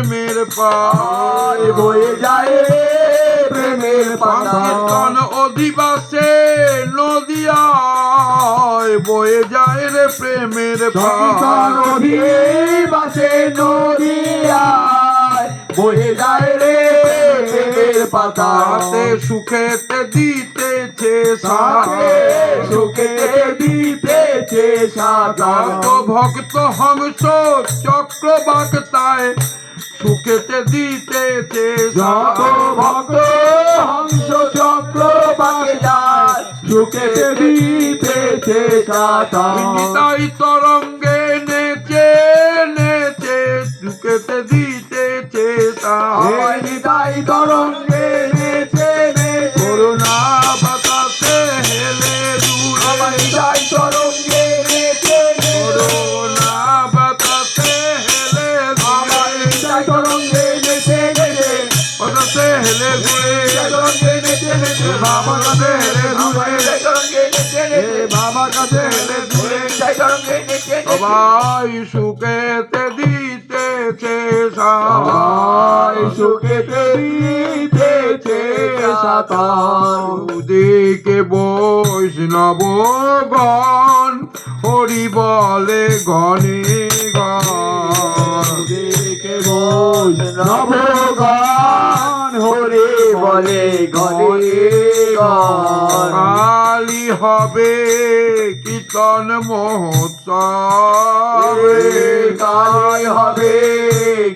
প্রেমের পায় বয়ে যায় প্রেমের কীর্তন অধিবাসে নদিয়ায় বয়ে যায় রে প্রেমের পায় অধিবাসে নদিয়ায় বয়ে যায় রে প্রেমের পাতা। তাতে সুখেতে দিতেছে সাথে সাথে সুখে দিতেছে সাদা ভক্ত হংস চক্র বাগতায় সুখেতে যত ভক্ত হংস চক্র সুখেতে যায় সাদা তাই তরঙ্গে নেচে নেচে সুখেতে দিতেছে তাই নিতাই তরঙ্গে নেচে বাবা কাছে হেলে দূরে? নিতাই তরঙ্গে নেচে নেচে। সবাই সুখেতে দিতেছে সবাই সুখেতে দিতেছে সাতার দিকে বৈষ্ণব গণ হরি বলে গণে গণ। দিকে বল হবে কীর্তন মহোৎসব? কালে হবে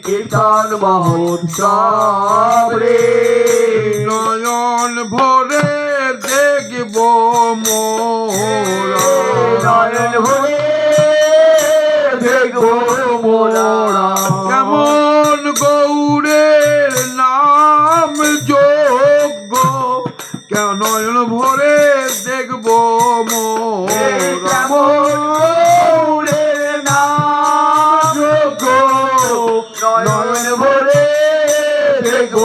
কীর্তন মহোৎসব? রে নয়ন ভরে দেখব মোরা কেন নয়ন ভরে দেখব মোরা যোগ্য নয়ন ভরে দেখব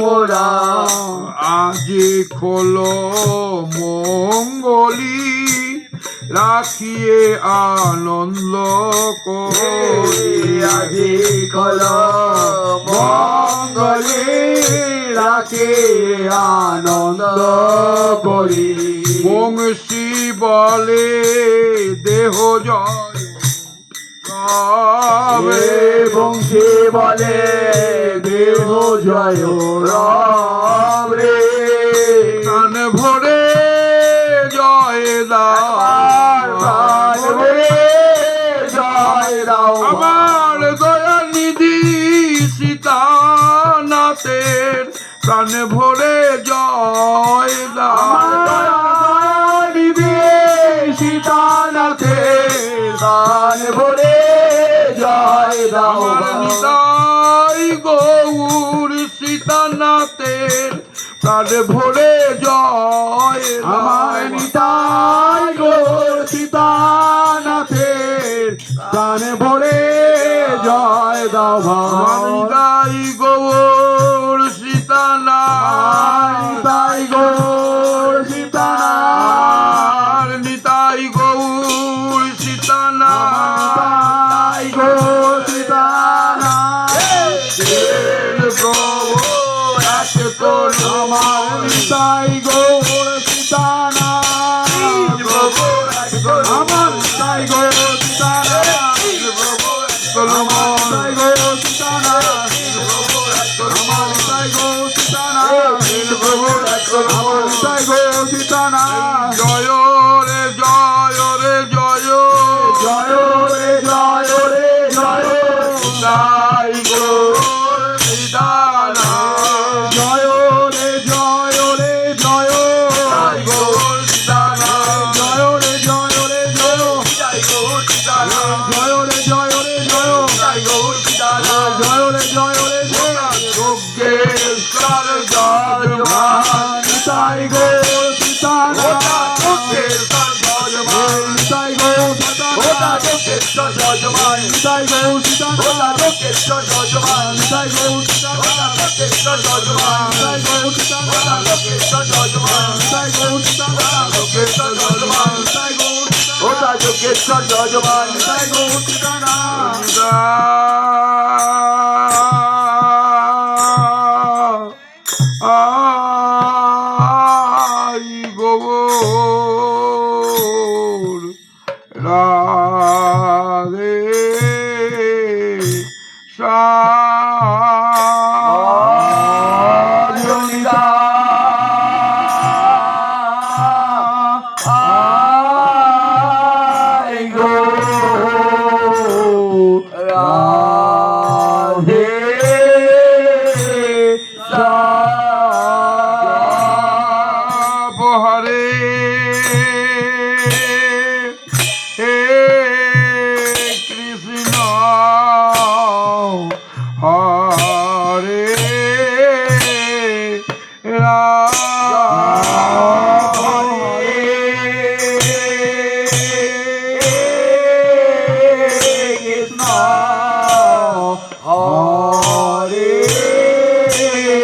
মোরা আজি খোলো মঙ্গলি রাখিয়ে আনন্দ করি। আজি কল মঙ্গলে রাখে আনন্দ করি। বংশী বলে দেহ জয়। বংশী বলে দেহ জয় রে। কান ভরে জয় ভরে জয় দাও। আমার দয়া নিধি সীতানাথের প্রাণ ভরে জয় সীতানাথে দান ভরে জয় দাও আমার নিতাই গৌর সীতানাথের প্রাণ ভরে জয় আমার দাও। নিতাই গোর সীতানাথের দান ভরে জয় দাও আমার ভাই গৌর নিতাই গোর সীতানাথ। আর নিতাই গৌর নিতাই গোর সীতানাথ। প্রভু এক তোর আমার নিতাই গৌর। সীতানাথ। আমার নিতাই গৌর সীতানাথ। আমার যোগেশ্বর জয় নিতাই গৌর রাধে সাজনিতা রাধে